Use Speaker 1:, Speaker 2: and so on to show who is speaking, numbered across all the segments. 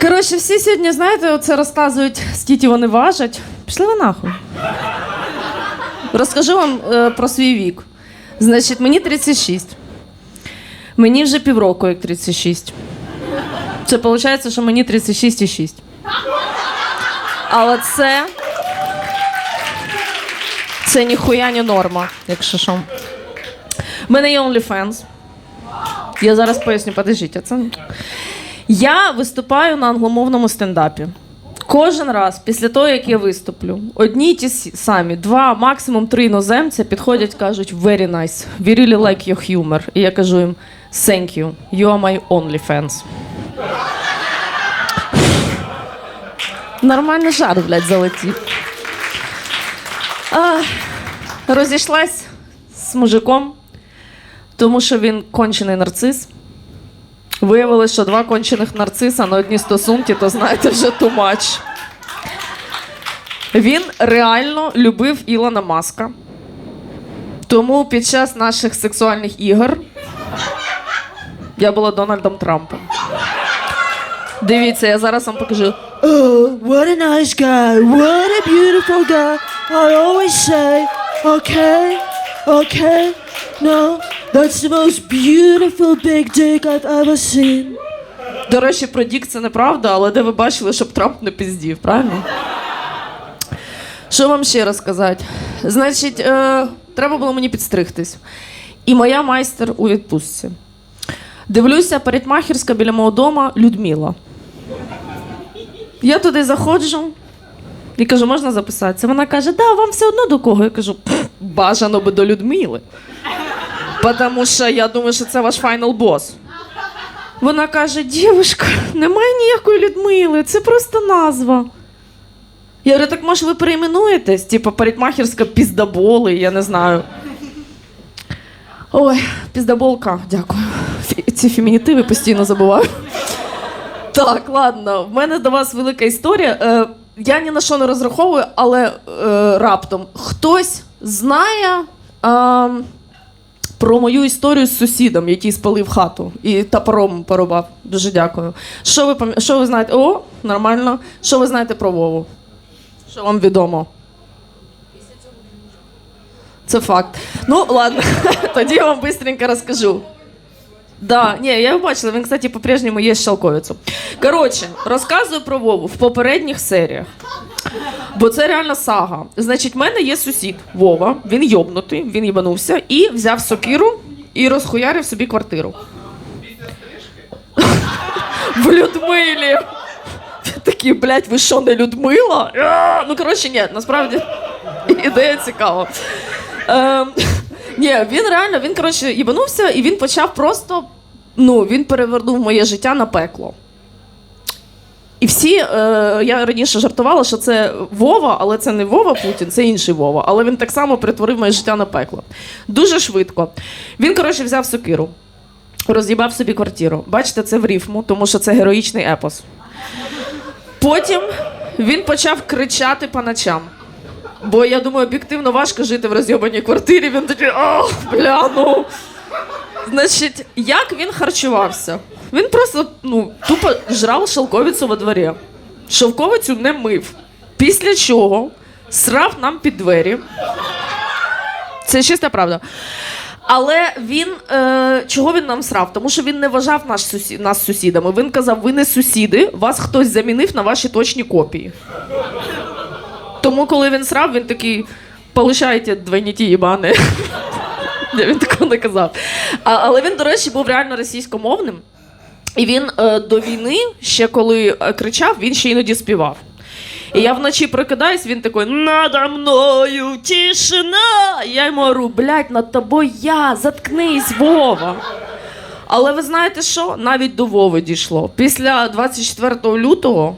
Speaker 1: Коротше, всі сьогодні, знаєте, оце розказують, скільки вони важать. Пішли ви нахуй. Розкажу вам е, про свій вік. Значить, мені 36. Мені вже півроку, як 36. Це виходить, що мені 36,6. Але це. Це ніхуя не норма, якщо що. У мене є OnlyFans. Я зараз поясню, подождіть, а це. Я виступаю на англомовному стендапі. Кожен раз після того, як я виступлю, одні й ті самі, два, максимум три іноземця підходять, кажуть very nice, we really like your humor. І я кажу їм thank you, you are my only fans. Нормальний жарт, блядь, залетів. А, розійшлась з мужиком, тому що він кончений нарцис. Виявилось, що два кончених нарциса на одні стосунки, то знаєте, вже too much. Він реально любив Ілона Маска. Тому під час наших сексуальних ігор я була Дональдом Трампом. Дивіться, я зараз вам покажу.
Speaker 2: Oh, what a nice guy. What a beautiful guy. I always say, okay, okay. No, that's the most beautiful big dick I've ever seen.
Speaker 1: До речі, про Дік це неправда, але де ви бачили, щоб Трамп не піздів, правильно? Що вам ще розказати? Значить, е, треба було мені підстригтись. І моя майстер у відпустці. Дивлюся, парикмахерська біля мого дома Людмила. Я туди заходжу і кажу, можна записатися? Вона каже, да, вам все одно до кого. Я кажу, бажано би до Людмили. Тому що я думаю, що це ваш файнал бос. Вона каже: дівушка, немає ніякої Людмили, це просто назва. Я говорю, так може ви перейменуєтесь? Типа парикмахерська піздаболи, я не знаю. Ой, піздаболка, дякую. Ці фемінітиви постійно забуваю. Так, ладно, в мене до вас велика історія. Е, я ні на що не розраховую, але е, раптом хтось знає. Е, про мою історію з сусідом, який спалив хату і топором порубав. Дуже дякую. Що ви пам... що ви знаєте? О, нормально. Що ви знаєте про Вову? Що вам відомо? Це факт. Ну, ладно, тоді я вам швидко розкажу. Да, ні, я бачила, він, кстати, по-прежньому є щелковицю. Коротше, розказую про Вову в попередніх серіях. Бо це реальна сага. Значить, в мене є сусід Вова, він йобнутий, він їбанувся і взяв сокиру і розхуярив собі квартиру. В Людмилі. Я такий, блядь, ви що, не Людмила? Ну, коротше, ні, насправді ідея цікава. Ем, ні, він реально, він, коротше, їбанувся і він почав просто. Ну, він перевернув моє життя на пекло. І всі, е, я раніше жартувала, що це Вова, але це не Вова Путін, це інший Вова. Але він так само перетворив моє життя на пекло. Дуже швидко. Він, коротше, взяв сокиру, роз'їбав собі квартиру. Бачите, це в рифму, тому що це героїчний епос. Потім він почав кричати по ночам. Бо я думаю, об'єктивно важко жити в роз'єбаній квартирі. Він такий, ах, бля, ну. Значить, як він харчувався? Він просто ну, тупо жрав шовковицю во дворі. Шовковицю не мив. Після чого срав нам під двері. Це чиста правда. Але він е, чого він нам срав? Тому що він не вважав наш сусі, нас сусідами. Він казав: ви не сусіди, вас хтось замінив на ваші точні копії. Тому, коли він срав, він такий: полишайте двойні ті їбани. Він такого не казав. А, але він, до речі, був реально російськомовним. І він е, до війни, ще коли е, кричав, він ще іноді співав. І я вночі прокидаюсь, він такий надо мною тишина. Я йому говорю, блядь, над тобою я, заткнись, Вова. Але ви знаєте що? Навіть до Вови дійшло. Після 24 лютого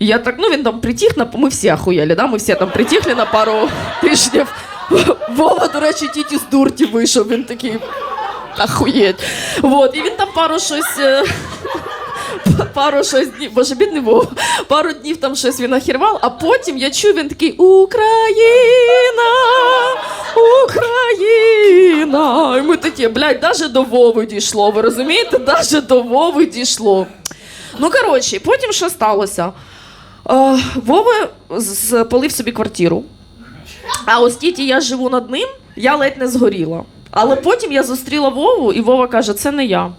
Speaker 1: я так, ну він там притих на ми всі ахуєлі, да? Ми всі там притихли на пару тижнів. Вова, до речі, тільки з дурті вийшов, він такий. Ахуєть. Вот. І він там пару щось. е, Пару щось днів, боже, бідний Вова, пару днів там щось він ахірвав, а потім я чую, він такий Україна, Україна. І ми такі, блядь, навіть до Вови дійшло. Ви розумієте? Навіть до Вови дійшло. Ну, коротше, потім що сталося? Е, Вова спалив собі квартиру. А тіті я живу над ним, я ледь не згоріла. Але потім я зустріла Вову, і Вова каже: це не я.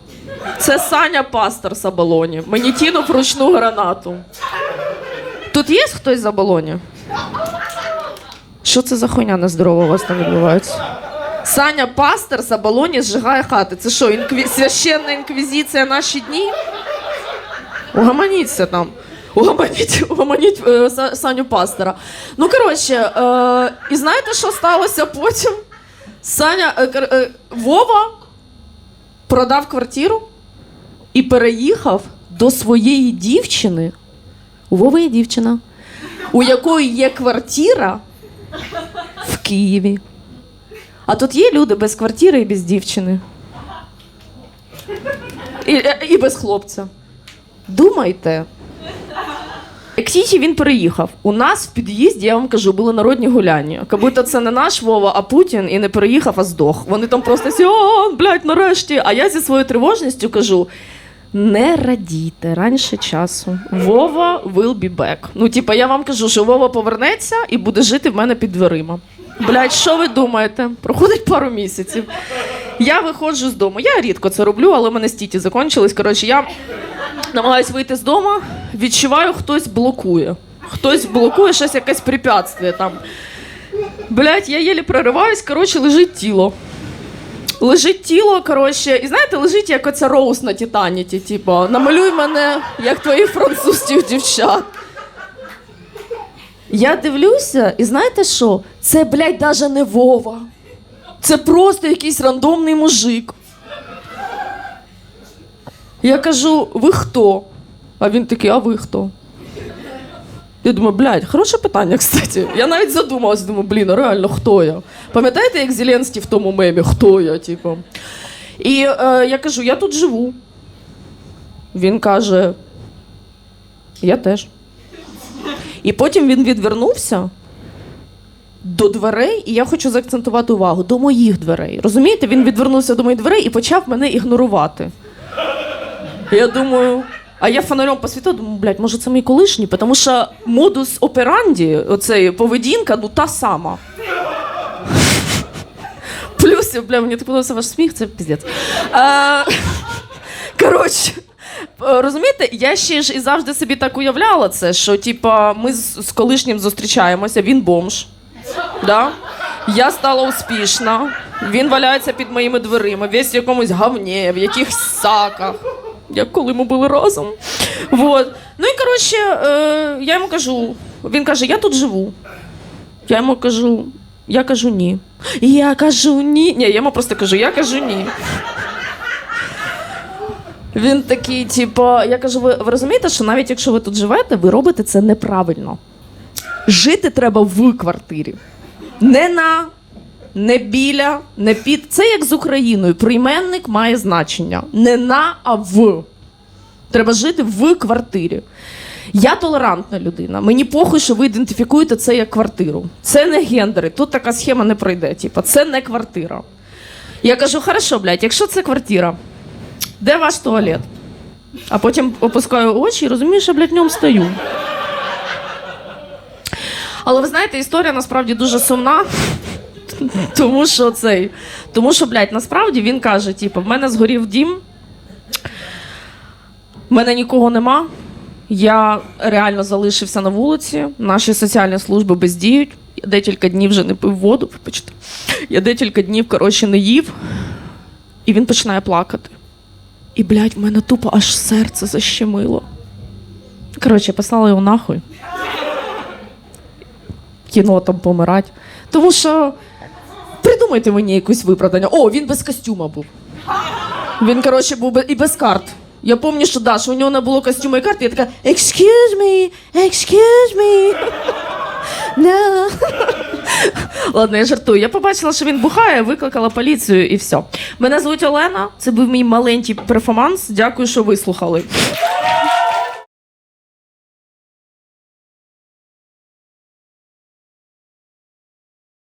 Speaker 1: Це Саня Пастор з Абалоні. Мені кинув ручну гранату. Тут є хтось з Абалоні? Що це за хуйня нездорова у вас там відбувається? Саня Пастор з Абалоні зжигає хати. Це що, інкві... священна інквізиція наші дні? Угаманіться там. Угаманіть, угаманіть е, Саню Пастора. Ну, коротше, е, і знаєте, що сталося потім? Саня, е, е, Вова продав квартиру і переїхав до своєї дівчини. У Вови є дівчина, у якої є квартира в Києві. А тут є люди без квартири і без дівчини. І, е, і без хлопця. Думайте. Як він переїхав, у нас в під'їзді, я вам кажу, були народні гуляння. Як будто це не наш Вова, а Путін і не переїхав, а здох. Вони там просто всі, о, блядь, нарешті. А я зі своєю тривожністю кажу: не радійте раніше часу. Вова will be back. Ну, типа, я вам кажу, що Вова повернеться і буде жити в мене під дверима. Блядь, що ви думаєте? Проходить пару місяців. Я виходжу з дому. Я рідко це роблю, але в мене стіті закончились. Коротше, я намагаюсь вийти з дому, відчуваю, хтось блокує. Хтось блокує щось якесь препятствие там. Блять, я єлі прориваюсь, коротше, лежить тіло. Лежить тіло, коротше, і знаєте, лежить як оця роуз на Титаніті, типу, намалюй мене, як твоїх французьких дівчат. Я дивлюся, і знаєте що? Це, блядь, даже не Вова. Це просто якийсь рандомний мужик. Я кажу, ви хто? А він такий, а ви хто? Я думаю, блядь, хороше питання, кстати. Я навіть задумалась, думаю, блін, а реально, хто я? Пам'ятаєте, як Зеленський в тому мемі, хто я, типу? І е, я кажу, я тут живу. Він каже, я теж. І потім він відвернувся до дверей, і я хочу заакцентувати увагу до моїх дверей. Розумієте, він відвернувся до моїх дверей і почав мене ігнорувати. Я думаю, а я фонарем посвітила, думаю, блядь, може це мій колишній, тому що модус операнді, оцей поведінка, ну та сама. Плюс, бля, мені так подобається ваш сміх, це піздець. Коротше. Розумієте, я ще ж і завжди собі так уявляла це, що типа ми з, з колишнім зустрічаємося, він бомж. Да? Я стала успішна, він валяється під моїми дверима, весь в якомусь говні, в якихось саках, як коли ми були разом. Вот. Ну і коротше, е, я йому кажу, він каже, я тут живу. Я йому кажу, я кажу ні. Я кажу ні. Ні, я йому просто кажу, я кажу ні. Він такий, типу, я кажу, ви, ви розумієте, що навіть якщо ви тут живете, ви робите це неправильно. Жити треба в квартирі. Не на, не біля, не під. Це як з Україною. Прийменник має значення. Не на, а в. Треба жити в квартирі. Я толерантна людина. Мені похуй, що ви ідентифікуєте це як квартиру. Це не гендери. Тут така схема не пройде. Типа, це не квартира. Я кажу, хорошо, блядь, якщо це квартира, де ваш туалет? А потім опускаю очі і розумію, що, блядь, в ньому стою. Але ви знаєте, історія насправді дуже сумна. Тому що цей. Тому що, блядь, насправді він каже: типу, в мене згорів дім, в мене нікого нема. Я реально залишився на вулиці, наші соціальні служби бездіють. Я декілька днів вже не пив воду, вибачте. Я декілька днів, коротше, не їв. І він починає плакати. І, блядь, в мене тупо аж серце защемило. Коротше, послала його нахуй. Кіно там помирать. Тому що придумайте мені якусь виправдання. О, він без костюма був. Він, коротше, був і без карт. Я пам'ятаю, що да, у нього не було костюма і карт, і я така, excuse me, excuse me. No. Ладно, я жартую. Я побачила, що він бухає, викликала поліцію і все. Мене звуть Олена. Це був мій маленький перформанс. Дякую, що вислухали.